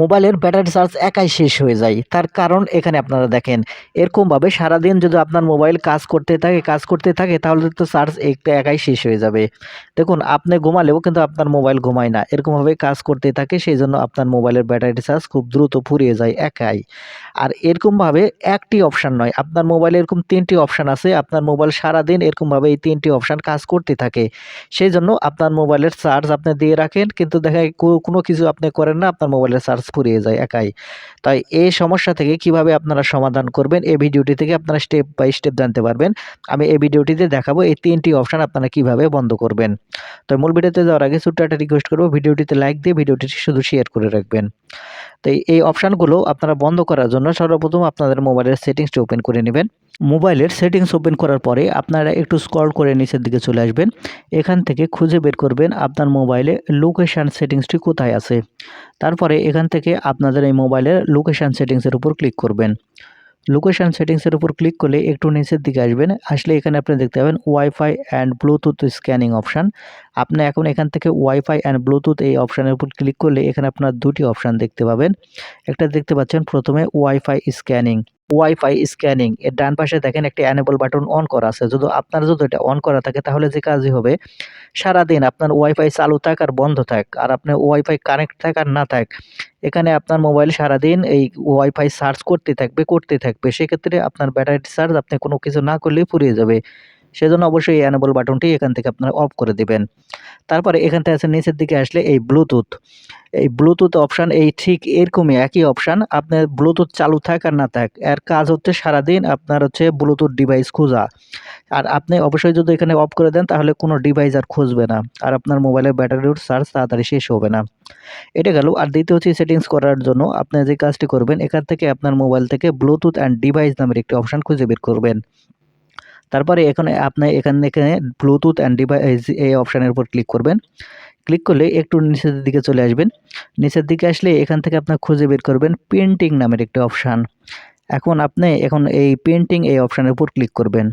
মোবাইলের battery charge একাই শেষ হয়ে যায়। তার কারণ এখানে আপনারা দেখেন, এরকমভাবে সারাদিন যদি আপনার মোবাইল কাজ করতে থাকে, কাজ করতে থাকে, তাহলে তো চার্জ একটা একাই শেষ হয়ে যাবে। দেখুন, আপনি ঘুমালেও কিন্তু আপনার মোবাইল ঘুমায় না। এরকমভাবে কাজ করতে থাকে সেই জন্য আপনার মোবাইলের ব্যাটারি চার্জ খুব দ্রুত ফুরিয়ে যায় একাই। আর এরকমভাবে একটি অপশান নয়, আপনার মোবাইলে এরকম তিনটি অপশান আছে, আপনার মোবাইল সারাদিন এরকমভাবে এই তিনটি অপশান কাজ করতে থাকে। সেই জন্য আপনার মোবাইলের চার্জ আপনি দিয়ে রাখেন, কিন্তু দেখা কোনো কিছু আপনি করেন না, আপনার মোবাইলের চার্জ ফুরিয়ে যায় একাই। তাই এই সমস্যা থেকে কীভাবে আপনারা সমাধান করবেন, এই ভিডিওটি থেকে আপনারা স্টেপ বাই স্টেপ জানতে পারবেন। আমি এই ভিডিওটিতে দেখাবো এই তিনটি অপশান আপনারা কীভাবে বন্ধ করবেন। তো মূল ভিডিওতে যাওয়ার আগে ছোট্ট একটা রিকোয়েস্ট করব, ভিডিওটিতে লাইক দিয়ে ভিডিওটি শুধু শেয়ার করে রাখবেন। তো এই- অপশানগুলো আপনারা বন্ধ করার জন্য সর্বপ্রথম আপনাদের মোবাইলের সেটিংসটি ওপেন করে নেবেন। মোবাইলের সেটিংস ওপেন করার পরে আপনারা একটু স্ক্রল করে নিচের দিকে চলে আসবেন। এখান থেকে খুঁজে বের করবেন আপনার মোবাইলে লোকেশান সেটিংসটি কোথায় আছে। তারপরে এখান থেকে আপনাদের এই মোবাইলের লোকেশান সেটিংসের উপর ক্লিক করবেন। লোকেশান সেটিংসের উপর ক্লিক করলে একটু নিচের দিকে আসবেন। আসলে এখানে আপনি দেখতে পাবেন wifi and bluetooth scanning option আপনি এখন এখান থেকে ওয়াইফাই অ্যান্ড ব্লুটুথ এই অপশানের উপর ক্লিক করলে এখানে আপনার দুটি অপশান দেখতে পাবেন। একটা দেখতে পাচ্ছেন প্রথমে ওয়াইফাই স্ক্যানিং ওয়াইফাই স্ক্যানিং এর ডান পাশে দেখেন একটি অ্যানেবল বাটন অন করা আছে। যদি আপনার যদি এটা অন করা থাকে, তাহলে যে কাজই হবে, সারাদিন আপনার ওয়াইফাই চালু থাক আর বন্ধ থাক, আর আপনার ওয়াইফাই কানেক্ট থাক আর না থাক, এখানে আপনার মোবাইল সারাদিন এই ওয়াইফাই সার্চ করতে থাকবে করতে থাকবে। সেক্ষেত্রে আপনার ব্যাটারি চার্জ আপনি কোনো কিছু না করলেই ফুরিয়ে যাবে। সেজন্য অবশ্যই অ্যানেবল বাটনটি এখান থেকে আপনারা অফ করে দেবেন। তারপরে এখান থেকে আছে নিচের দিকে আসলে এই ব্লুটুথ এই ব্লুটুথ অপশান এই ঠিক এরকমই একই অপশান আপনার ব্লুটুথ চালু থাক আর না থাক, এর কাজ হচ্ছে সারাদিন আপনার হচ্ছে ব্লুটুথ ডিভাইস খোঁজা। আর আপনি অবশ্যই যদি এখানে অফ করে দেন, তাহলে কোনো ডিভাইস আর খুঁজবে না। আর আপনার মোবাইলের ব্যাটারির চার্জ তাড়াতাড়ি শেষ হবে না। এটা গেল। আর দ্বিতীয় হচ্ছে সেটিংস করার জন্য আপনি যে কাজটি করবেন, এখান থেকে আপনার মোবাইল থেকে ব্লুটুথ অ্যান্ড ডিভাইস নামের একটি অপশান খুঁজে বের করবেন। তারপরে এখানে আপনি এখানে এখানে ব্লুটুথ অ্যান্ড ডিভাইস এই অপশানের উপর ক্লিক করবেন। ক্লিক করলে একটু নিচের দিকে চলে আসবেন। নিচের দিকে আসলে এখান থেকে আপনার খুঁজে বের করবেন পেন্টিং নামের একটি অপশান এখন আপনি এখন এই পেন্টিং এই অপশানের উপর ক্লিক করবেন।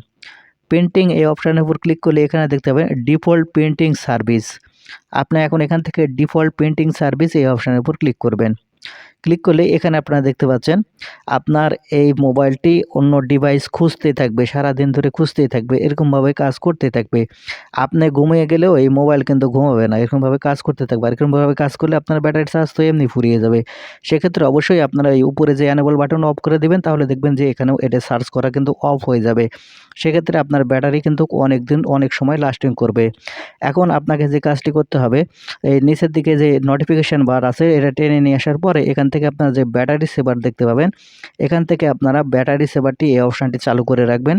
পেন্টিং এই অপশানের উপর ক্লিক করলে এখানে দেখতে পাবেন ডিফল্ট পেন্টিং সার্ভিস আপনি এখন এখান থেকে ডিফল্ট পেন্টিং সার্ভিস এই অপশানের উপর ক্লিক করবেন। ক্লিক করলে এখানে আপনারা দেখতে পাচ্ছেন, আপনার এই মোবাইলটি অন্য ডিভাইস খুঁজতে থাকবে, সারাদিন ধরে খুঁজতেই থাকবে, এরকমভাবে কাজ করতে থাকবে। আপনি ঘুমিয়ে গেলেও এই মোবাইল কিন্তু ঘুমাবে না, এরকমভাবে কাজ করতে থাকবে, আর এরকমভাবে কাজ করলে আপনার ব্যাটারি চার্জ তো এমনি ফুরিয়ে যাবে। সেক্ষেত্রে অবশ্যই আপনারা এই উপরে যে অ্যানেবল বাটন অফ করে দেবেন, তাহলে দেখবেন যে এখানেও এটা সার্চ করা কিন্তু অফ হয়ে যাবে। সেক্ষেত্রে আপনার ব্যাটারি কিন্তু অনেক দিন অনেক সময় লাস্টিং করবে। এখন আপনাকে যে কাজটি করতে হবে, এই নিচের দিকে যে নোটিফিকেশান বার আছে, এটা টেনে নিয়ে আসার পরে এখান থেকে আপনারা যে ব্যাটারি সেভার দেখতে পাবেন, এখান থেকে আপনারা ব্যাটারি সেভারটি এই অপশানটি চালু করে রাখবেন।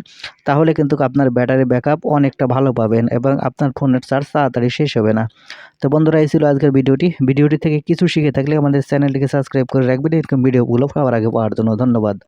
তাহলে কিন্তু আপনার ব্যাটারি ব্যাকআপ অনেকটা ভালো পাবেন এবং আপনার ফোনের চার্জ তাড়াতাড়ি শেষ হবে না। তো বন্ধুরা, এই ছিল আজকের ভিডিওটি। ভিডিওটি থেকে কিছু শিখে থাকলে আমাদের চ্যানেলটিকে সাবস্ক্রাইব করে রাখবেন। এরকম ভিডিওগুলো পাওয়ার আগে পাওয়ার জন্য ধন্যবাদ।